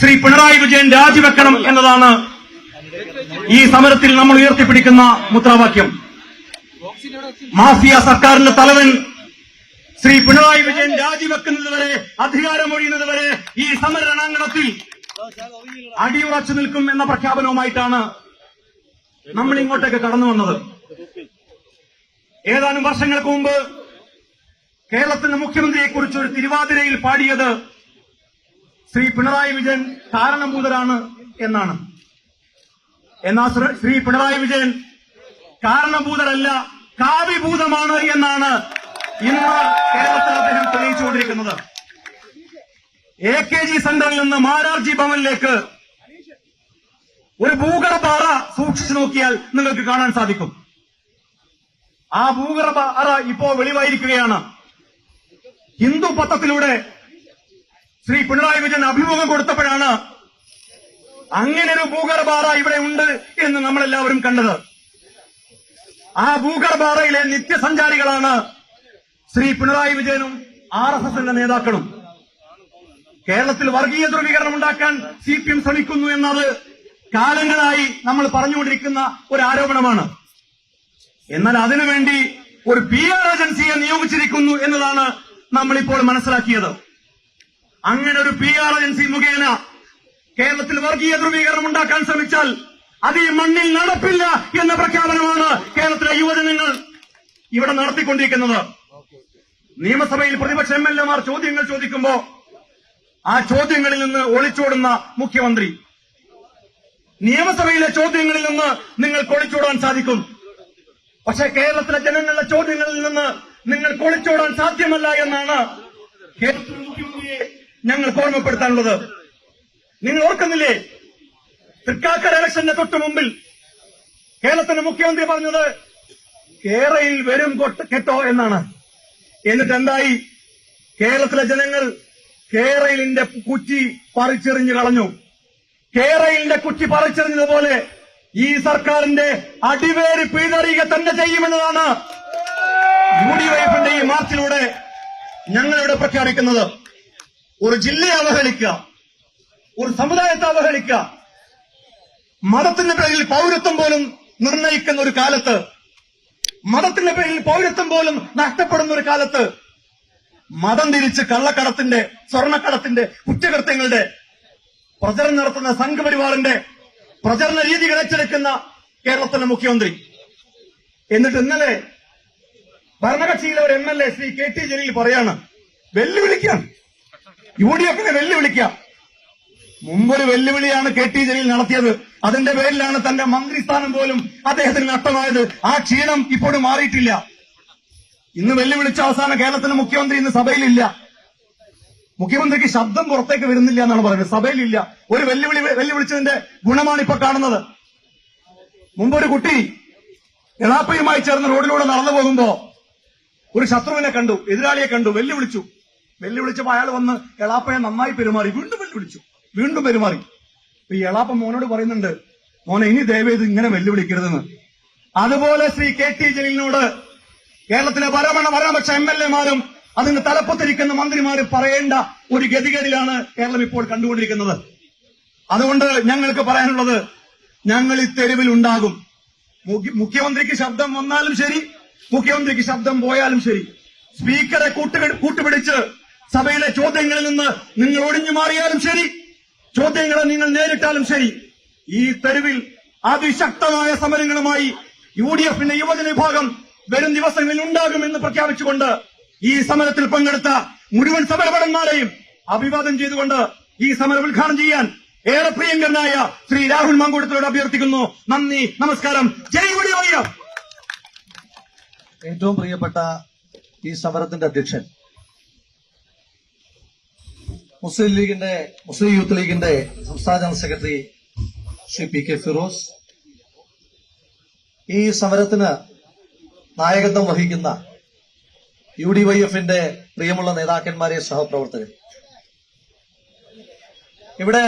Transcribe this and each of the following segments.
ശ്രീ പിണറായി വിജയൻ രാജിവെക്കണം എന്നതാണ് ഈ സമരത്തിൽ നമ്മൾ ഉയർത്തിപ്പിടിക്കുന്ന മുദ്രാവാക്യം. മാഫിയ സർക്കാരിന്റെ തലവൻ ശ്രീ പിണറായി വിജയൻ രാജിവെക്കുന്നതുവരെ അധികാരമൊഴിയുന്നതുവരെ അധികാരമൊഴിയുന്നത് വരെ ഈ സമരണാങ്കണത്തിൽ അടിയുറച്ചു നിൽക്കും എന്ന പ്രഖ്യാപനവുമായിട്ടാണ് നമ്മൾ ഇങ്ങോട്ടേക്ക് കടന്നു വന്നത്. ഏതാനും വർഷങ്ങൾക്ക് മുമ്പ് കേരളത്തിന്റെ മുഖ്യമന്ത്രിയെക്കുറിച്ച് ഒരു തിരുവാതിരയിൽ പാടിയത് ശ്രീ പിണറായി വിജയൻ കാരണഭൂതരാണ് എന്നാണ്. എന്നാൽ ശ്രീ- പിണറായി വിജയൻ കാരണഭൂതരല്ല കാവ്യഭൂതമാണ് എന്നാണ് ഇന്ന് കേരളത്തിൽ അദ്ദേഹം തെളിയിച്ചുകൊണ്ടിരിക്കുന്നത്. എ കെ ജി സെന്ററിൽ നിന്ന് മാരാർജി ഭവനിലേക്ക് ഒരു ഭൂഗർഭാറ സൂക്ഷിച്ചു നോക്കിയാൽ നിങ്ങൾക്ക് കാണാൻ സാധിക്കും. ആ ഭൂഗർഭാറ ഇപ്പോ വെളിവായിരിക്കുകയാണ്. ഹിന്ദു പത്രത്തിലൂടെ ശ്രീ പിണറായി വിജയൻ അഭിമുഖം കൊടുത്തപ്പോഴാണ് അങ്ങനെ ഒരു ഭൂഗർഭാറ ഇവിടെ ഉണ്ട് എന്ന് നമ്മളെല്ലാവരും കണ്ടത്. ആ ഭൂഗർഭാറയിലെ നിത്യസഞ്ചാരികളാണ് ശ്രീ പിണറായി വിജയനും ആർ എസ് എസിന്റെ നേതാക്കളും. കേരളത്തിൽ വർഗീയ ധ്രുവീകരണം ഉണ്ടാക്കാൻ സി പി എം ശ്രമിക്കുന്നു എന്നത് കാലങ്ങളായി നമ്മൾ പറഞ്ഞുകൊണ്ടിരിക്കുന്ന ഒരു ആരോപണമാണ്. എന്നാൽ അതിനുവേണ്ടി ഒരു പി ആർ ഏജൻസിയെ നിയോഗിച്ചിരിക്കുന്നു എന്നതാണ് നമ്മളിപ്പോൾ മനസ്സിലാക്കിയത്. അങ്ങനെ ഒരു പി ആർ ഏജൻസി മുഖേന കേരളത്തിൽ വർഗീയ ധ്രുവീകരണം ഉണ്ടാക്കാൻ ശ്രമിച്ചാൽ അത് ഈ മണ്ണിൽ നടപ്പില്ല എന്ന പ്രഖ്യാപനമാണ് കേരളത്തിലെ യുവജനങ്ങൾ ഇവിടെ നടത്തിക്കൊണ്ടിരിക്കുന്നത്. നിയമസഭയിൽ പ്രതിപക്ഷ എം എൽ എമാർ ചോദ്യങ്ങൾ ചോദിക്കുമ്പോ ആ ചോദ്യങ്ങളിൽ നിന്ന് ഒളിച്ചോടുന്ന മുഖ്യമന്ത്രി. നിയമസഭയിലെ ചോദ്യങ്ങളിൽ നിന്ന് നിങ്ങൾ ഒളിച്ചോടാൻ സാധിക്കും. പക്ഷെ കേരളത്തിലെ ജനങ്ങളുടെ ചോദ്യങ്ങളിൽ നിന്ന് നിങ്ങൾ ഒളിച്ചോടാൻ സാധ്യമല്ല എന്നാണ് കേരളത്തിലെ മുഖ്യമന്ത്രിയെ ഞങ്ങൾക്ക് ഓർമ്മപ്പെടുത്താനുള്ളത്. നിങ്ങൾ ഓർക്കുന്നില്ലേ? തൃക്കാക്കര ഇലക്ഷന്റെ തൊട്ട് മുമ്പിൽ കേരളത്തിന്റെ മുഖ്യമന്ത്രി പറഞ്ഞത് കേരളയിൽ വരും കെട്ടോ എന്നാണ്. എന്നിട്ട് എന്തായി കേരളത്തിലെ ജനങ്ങൾ കേരളിന്റെ കുറ്റി പറിച്ചെറിഞ്ഞു കളഞ്ഞു. കേരളിന്റെ കുറ്റി പറിച്ചെറിഞ്ഞതുപോലെ ഈ സർക്കാരിന്റെ അടിവേര് പിഴറിയുക തന്നെ ചെയ്യുമെന്നതാണ് യു ഡി വൈഫിന്റെ ഈ മാർച്ചിലൂടെ ഞങ്ങളിവിടെ പ്രഖ്യാപിക്കുന്നത്. ഒരു ജില്ലയെ അവഹേളിക്കുക ഒരു സമുദായത്തെ അവഹേളിക്കുക. മതത്തിന്റെ പേരിൽ പൗരത്വം പോലും നിർണയിക്കുന്ന ഒരു കാലത്ത് മതത്തിന്റെ പേരിൽ പൗരത്വം പോലും നഷ്ടപ്പെടുന്ന ഒരു കാലത്ത് മതം തിരിച്ച് കള്ളക്കടത്തിന്റെ സ്വർണക്കടത്തിന്റെ കുറ്റകൃത്യങ്ങളുടെ പ്രചരണം നടത്തുന്ന സംഘപരിവാറിന്റെ പ്രചരണ രീതികൾ ഏറ്റെടുക്കുന്ന കേരളത്തിലെ മുഖ്യമന്ത്രി. എന്നിട്ട് ഇന്നലെ ഭരണകക്ഷിയിലെ ഒരു M L A Shri K T Jaleel പറയാണ് വെല്ലുവിളിക്കാം യു ഡി എഫിനെ വെല്ലുവിളിക്കാം മുമ്പൊരു വെല്ലുവിളിയാണ് കെ ടി ജലീൽ നടത്തിയത്. അതിന്റെ പേരിലാണ് തന്റെ മന്ത്രിസ്ഥാനം പോലും അദ്ദേഹത്തിന് നഷ്ടമായത്. ആ ക്ഷീണം ഇപ്പോഴും മാറിയിട്ടില്ല. ഇന്ന് വെല്ലുവിളിച്ച അവസാനം കേരളത്തിലെ മുഖ്യമന്ത്രി ഇന്ന് സഭയിലില്ല. മുഖ്യമന്ത്രിക്ക് ശബ്ദം പുറത്തേക്ക് വരുന്നില്ല എന്നാണ് പറയുന്നത്. സഭയിലില്ല. ഒരു വെല്ലുവിളി വെല്ലുവിളിച്ചതിന്റെ ഗുണമാണ് ഇപ്പൊ കാണുന്നത്. മുമ്പൊരു കുട്ടി എളാപ്പയുമായി ചേർന്ന് റോഡിലൂടെ നടന്നു പോകുമ്പോ ഒരു ശത്രുവിനെ കണ്ടു എതിരാളിയെ കണ്ടു വെല്ലുവിളിച്ചു. വെല്ലുവിളിച്ചപ്പോ അയാൾ വന്ന് എളാപ്പയെ നന്നായി പെരുമാറി. വീണ്ടും വെല്ലുവിളിച്ചു. വീണ്ടും പെരുമാറി. ഈ എളാപ്പ മോനോട് പറയുന്നുണ്ട് മോനെ ഇനി ദയവേത് ഇങ്ങനെ വെല്ലുവിളിക്കരുതെന്ന്. അതുപോലെ ശ്രീ കെ ടി ജലീലിനോട് കേരളത്തിലെ ഭരണ ഭരണപക്ഷ എം എൽ എമാരും അതിന് തലപ്പത്തിരിക്കുന്ന മന്ത്രിമാരും പറയേണ്ട ഒരു ഗതികേടിലാണ് കേരളം ഇപ്പോൾ കണ്ടുകൊണ്ടിരിക്കുന്നത്. അതുകൊണ്ട് ഞങ്ങൾക്ക് പറയാനുള്ളത് ഞങ്ങൾ ഈ തെരുവിൽ ഉണ്ടാകും. മുഖ്യമന്ത്രിക്ക് ശബ്ദം വന്നാലും ശരി മുഖ്യമന്ത്രിക്ക് ശബ്ദം പോയാലും ശരി. സ്പീക്കറെ കൂട്ടുപിടിച്ച് സഭയിലെ ചോദ്യങ്ങളിൽ നിന്ന് നിങ്ങൾ ഒഴിഞ്ഞു മാറിയാലും ശരി. ചോദ്യങ്ങളെ നിങ്ങൾ നേരിട്ടാലും ശരി. ഈ തെരുവിൽ അതിശക്തമായ സമരങ്ങളുമായി യു ഡി എഫിന്റെ യുവജന വിഭാഗം വരും ദിവസങ്ങളിൽ ഉണ്ടാകുമെന്ന് പ്രഖ്യാപിച്ചുകൊണ്ട് ഈ സമരത്തിൽ പങ്കെടുത്ത മുഴുവൻ സമരഭടന്മാരെയും അഭിവാദം ചെയ്തുകൊണ്ട് ഈ സമരം ഉദ്ഘാടനം ചെയ്യാൻ ഏറെ പ്രിയങ്കരനായ ശ്രീ രാഹുൽ മങ്കൂട്ടത്തിലോട് അഭ്യർത്ഥിക്കുന്നു. നന്ദി നമസ്കാരം. ജയ് ഏറ്റവും പ്രിയപ്പെട്ട ഈ സമരത്തിന്റെ അധ്യക്ഷൻ മുസ്ലിം ലീഗിന്റെ മുസ്ലിം യൂത്ത് ലീഗിന്റെ സംസ്ഥാന general secretary Shri P K Firoz. ഈ സമരത്തിന് നായകത്വം വഹിക്കുന്ന യു ഡി വൈ എഫിന്റെ പ്രിയമുള്ള നേതാക്കന്മാരെ സഹപ്രവർത്തകർ. ഇവിടെ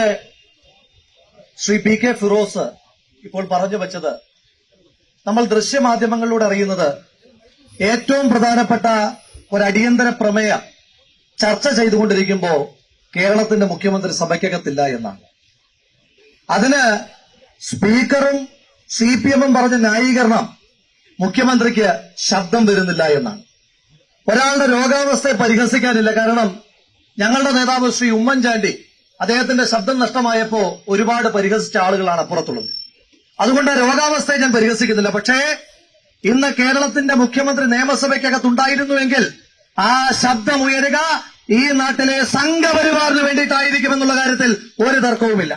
ശ്രീ പി കെ ഫിറോസ് ഇപ്പോൾ പറഞ്ഞു വച്ചത് നമ്മൾ ദൃശ്യമാധ്യമങ്ങളിലൂടെ അറിയുന്നത് ഏറ്റവും പ്രധാനപ്പെട്ട ഒരു അടിയന്തര പ്രമേയം ചർച്ച ചെയ്തുകൊണ്ടിരിക്കുമ്പോൾ കേരളത്തിന്റെ മുഖ്യമന്ത്രി സഭയ്ക്കകത്തില്ല എന്നാണ്. അതിന് സ്പീക്കറും സി പി എമ്മും പറഞ്ഞ ന്യായീകരണം മുഖ്യമന്ത്രിക്ക് ശബ്ദം വരുന്നില്ല എന്നാണ്. ഒരാളുടെ രോഗാവസ്ഥയെ പരിഹസിക്കാനില്ല. കാരണം ഞങ്ങളുടെ നേതാവ് ശ്രീ ഉമ്മൻചാണ്ടി അദ്ദേഹത്തിന്റെ ശബ്ദം നഷ്ടമായപ്പോ ഒരുപാട് പരിഹസിച്ച ആളുകളാണ് അപ്പുറത്തുള്ളത്. അതുകൊണ്ട് രോഗാവസ്ഥയെ ഞാൻ പരിഹസിക്കുന്നില്ല. പക്ഷേ ഇന്ന് കേരളത്തിന്റെ മുഖ്യമന്ത്രി നിയമസഭയ്ക്കകത്തുണ്ടായിരുന്നുവെങ്കിൽ ആ ശബ്ദം ഉയരുക ഈ നാട്ടിലെ സംഘപരിവാറിന് വേണ്ടിയിട്ടായിരിക്കുമെന്നുള്ള കാര്യത്തിൽ ഒരു തർക്കവുമില്ല.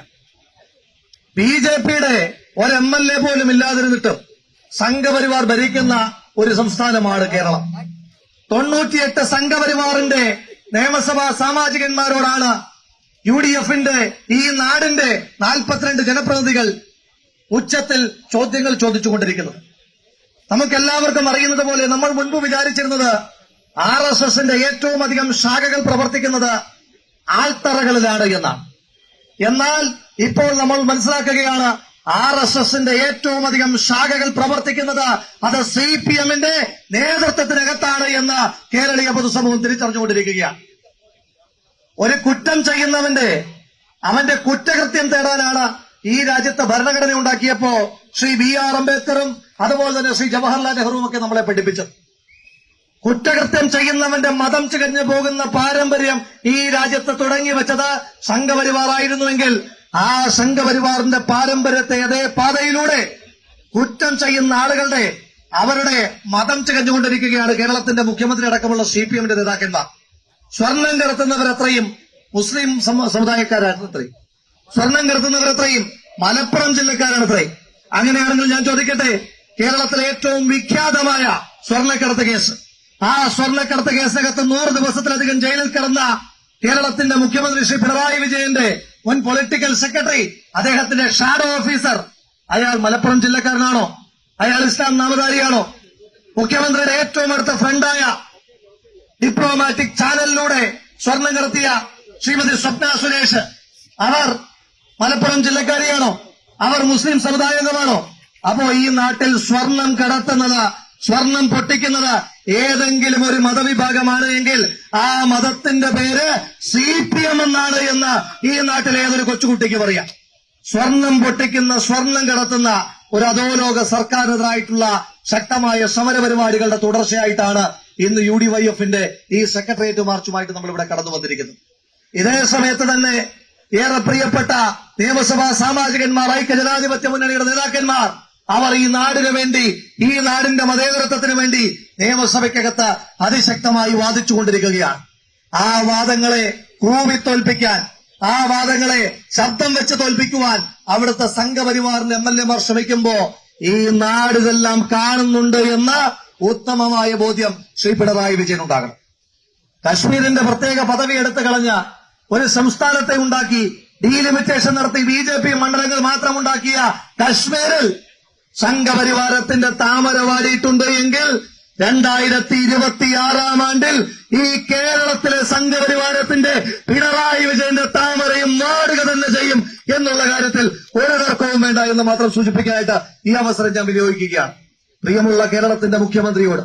ബി ജെ പിയുടെ ഒരു എം എൽ എ പോലും ഇല്ലാതിരുന്നിട്ടും സംഘപരിവാർ ഭരിക്കുന്ന ഒരു സംസ്ഥാനമാണ് കേരളം. തൊണ്ണൂറ്റിയെട്ട് സംഘപരിവാറിന്റെ നിയമസഭാ സാമാജികന്മാരോടാണ് യു ഡി എഫിന്റെ ഈ നാടിന്റെ നാൽപ്പത്തിരണ്ട് ജനപ്രതിനിധികൾ ഉച്ചത്തിൽ ചോദ്യങ്ങൾ ചോദിച്ചുകൊണ്ടിരിക്കുന്നത്. നമുക്കെല്ലാവർക്കും അറിയുന്നത് പോലെ നമ്മൾ മുൻപ് വിചാരിച്ചിരുന്നത് ആർ എസ് എസിന്റെ ഏറ്റവും അധികം ശാഖകൾ പ്രവർത്തിക്കുന്നത് ആൾത്തറകളിലാണ് എന്നാണ്. എന്നാൽ ഇപ്പോൾ നമ്മൾ മനസ്സിലാക്കുകയാണ് ആർ എസ് എസിന്റെ ഏറ്റവും അധികം ശാഖകൾ പ്രവർത്തിക്കുന്നത് അത് സി പി എമ്മിന്റെ നേതൃത്വത്തിനകത്താണ് എന്ന് കേരളീയ പൊതുസമൂഹം തിരിച്ചറിഞ്ഞുകൊണ്ടിരിക്കുകയാണ്. ഒരു കുറ്റം ചെയ്യുന്നവന്റെ അവന്റെ കുറ്റകൃത്യം തേടാനാണ് ഈ രാജ്യത്തെ ഭരണഘടന ഉണ്ടാക്കിയപ്പോ ശ്രീ ബി ആർ അംബേദ്കറും അതുപോലെ തന്നെ ശ്രീ ജവഹർലാൽ നെഹ്റുവും ഒക്കെ നമ്മളെ പഠിപ്പിച്ചത്. കുറ്റകൃത്യം ചെയ്യുന്നവന്റെ മതം ചികഞ്ഞു പോകുന്ന പാരമ്പര്യം ഈ രാജ്യത്ത് തുടങ്ങി വെച്ചത് സംഘപരിവാറായിരുന്നുവെങ്കിൽ ആ സംഘപരിവാറിന്റെ പാരമ്പര്യത്തെ അതേ പാതയിലൂടെ കുറ്റം ചെയ്യുന്ന ആളുകളുടെ അവരുടെ മതം ചികഞ്ഞുകൊണ്ടിരിക്കുകയാണ് കേരളത്തിന്റെ മുഖ്യമന്ത്രി അടക്കമുള്ള സി പി എമ്മിന്റെ നേതാക്കന്മാർ. സ്വർണം കടത്തുന്നവരത്രയും മുസ്ലിം സമ- സമുദായക്കാരാണ് അത്രയും. സ്വർണം കടത്തുന്നവരത്രയും മലപ്പുറം ജില്ലക്കാരാണ് അത്രയും. അങ്ങനെയാണെങ്കിൽ ഞാൻ ചോദിക്കട്ടെ കേരളത്തിലെ ഏറ്റവും വിഖ്യാതമായ സ്വർണക്കടത്ത് കേസ്. ആ സ്വർണക്കടത്ത് കേസിനകത്ത് നൂറ് ദിവസത്തിലധികം ജയിലിൽ കിടന്ന കേരളത്തിന്റെ മുഖ്യമന്ത്രി ശ്രീ പിണറായി വിജയന്റെ മുൻ പൊളിറ്റിക്കൽ സെക്രട്ടറി അദ്ദേഹത്തിന്റെ ഷാഡോ ഓഫീസർ. അയാൾ മലപ്പുറം ജില്ലക്കാരനാണോ? അയാൾ ഇസ്ലാം നാമധാരിയാണോ? മുഖ്യമന്ത്രിയുടെ ഏറ്റവും അടുത്ത ഫ്രണ്ടായ ഡിപ്ലോമാറ്റിക് ചാനലിലൂടെ സ്വർണം കടത്തിയ ശ്രീമതി സ്വപ്ന സുരേഷ്. അവർ മലപ്പുറം ജില്ലക്കാരിയാണോ? അവർ മുസ്ലിം സമുദായാംഗമാണോ അപ്പോ ഈ നാട്ടിൽ സ്വർണം കടത്തുന്നത് സ്വർണം പൊട്ടിക്കുന്നത് ഏതെങ്കിലും ഒരു മതവിഭാഗമാണ് എങ്കിൽ ആ മതത്തിന്റെ പേര് സി പി എം എന്നാണ് എന്ന് ഈ നാട്ടിലെ ഏതൊരു കൊച്ചുകുട്ടിക്ക് പറയാം. സ്വർണം പൊട്ടിക്കുന്ന സ്വർണം കടത്തുന്ന ഒരു അധോലോക സർക്കാരിനെതിരായിട്ടുള്ള ശക്തമായ സമരപരിപാടികളുടെ തുടർച്ചയായിട്ടാണ് ഇന്ന് യു ഡി വൈ എഫിന്റെ ഈ സെക്രട്ടേറിയറ്റ് മാർച്ചുമായിട്ട് നമ്മൾ ഇവിടെ കടന്നു വന്നിരിക്കുന്നത്. ഇതേ സമയത്ത് തന്നെ ഏറെ പ്രിയപ്പെട്ട നിയമസഭാ സാമാജികന്മാർ ഐക്യ ജനാധിപത്യ മുന്നണിയുടെ നേതാക്കന്മാർ അവർ ഈ നാടിനു വേണ്ടി ഈ നാടിന്റെ മതേതരത്വത്തിന് വേണ്ടി നിയമസഭയ്ക്കകത്ത് അതിശക്തമായി വാദിച്ചുകൊണ്ടിരിക്കുകയാണ്. ആ വാദങ്ങളെ കൂവി തോൽപ്പിക്കാൻ ആ വാദങ്ങളെ ശബ്ദം വെച്ച് തോൽപ്പിക്കുവാൻ അവിടുത്തെ സംഘപരിവാറിന്റെ എം എൽ എമാർ ശ്രമിക്കുമ്പോ ഈ നാടിതെല്ലാം കാണുന്നുണ്ട് എന്ന ഉത്തമമായ ബോധ്യം ശ്രീ പിണറായി വിജയൻ ഉണ്ടാകണം. കശ്മീരിന്റെ പ്രത്യേക പദവി എടുത്തു കളഞ്ഞ ഒരു സംസ്ഥാനത്തെ ഉണ്ടാക്കി ഡീലിമിറ്റേഷൻ നടത്തി ബി ജെ പി മണ്ഡലങ്ങൾ മാത്രം ഉണ്ടാക്കിയ കശ്മീരിൽ സംഘപരിവാരത്തിന്റെ താമര വാരിയിട്ടുണ്ട് എങ്കിൽ രണ്ടായിരത്തി ഇരുപത്തിയാറാം ആണ്ടിൽ ഈ കേരളത്തിലെ സംഘപരിവാരത്തിന്റെ പിണറായി വിജയന്റെ താമരയും നാടുക തന്നെ ചെയ്യും എന്നുള്ള കാര്യത്തിൽ ഒരു തർക്കവും വേണ്ട എന്ന് മാത്രം സൂചിപ്പിക്കാനായിട്ട് ഈ അവസരം ഞാൻ വിനിയോഗിക്കുകയാണ്. പ്രിയമുള്ള കേരളത്തിന്റെ മുഖ്യമന്ത്രിയോട്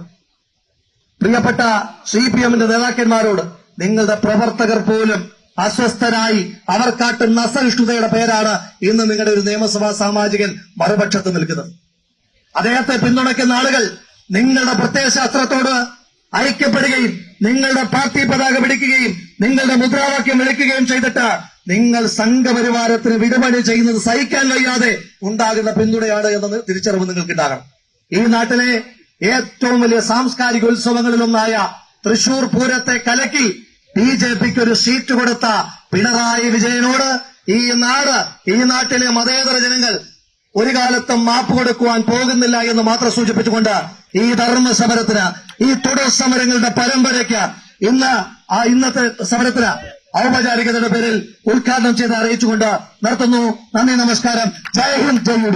പ്രിയപ്പെട്ട സി പി എമ്മിന്റെ നേതാക്കന്മാരോട് നിങ്ങളുടെ പ്രവർത്തകർ പോലും അസ്വസ്ഥരായി അവർ കാട്ടുന്ന അസഹിഷ്ണുതയുടെ പേരാണ് ഇന്ന് നിങ്ങളുടെ ഒരു നിയമസഭാ സാമാജികൻ മറുപക്ഷത്ത് നിൽക്കുന്നത്. അദ്ദേഹത്തെ പിന്തുണയ്ക്കുന്ന ആളുകൾ നിങ്ങളുടെ പ്രത്യയശാസ്ത്രത്തോട് ഐക്യപ്പെടുകയും നിങ്ങളുടെ പാർട്ടി പതാക പിടിക്കുകയും നിങ്ങളുടെ മുദ്രാവാക്യം വിളിക്കുകയും ചെയ്തിട്ട് നിങ്ങൾ സംഘപരിവാരത്തിന് വിടുപണി ചെയ്യുന്നത് സഹിക്കാൻ വയ്യാതെ ഉണ്ടാകുന്ന പിന്തുണയാണ് എന്നത് തിരിച്ചറിവ് നിങ്ങൾക്കുണ്ടാകണം. ഈ നാട്ടിലെ ഏറ്റവും വലിയ സാംസ്കാരിക ഉത്സവങ്ങളിലൊന്നായ തൃശൂർ പൂരത്തെ കലക്കി ബി ജെ പിക്ക് ഒരു സീറ്റ് കൊടുത്ത പിണറായി വിജയനോട് ഈ നാട് ഈ നാട്ടിലെ മതേതര ജനങ്ങൾ ഒരു കാലത്തും മാപ്പ് കൊടുക്കുവാൻ പോകുന്നില്ല എന്ന് മാത്രം സൂചിപ്പിച്ചുകൊണ്ട് ഈ ധർമ്മ സമരത്തിന് ഈ തുടർ സമരങ്ങളുടെ പരമ്പരയ്ക്ക് ഇന്ന് ആ ഇന്നത്തെ സമരത്തിന് ഔപചാരികതയുടെ പേരിൽ ഉദ്ഘാടനം ചെയ്ത് അറിയിച്ചുകൊണ്ട് നടത്തുന്നു. നന്ദി നമസ്കാരം. ജയ് ഹിന്ദ് ജയ് യു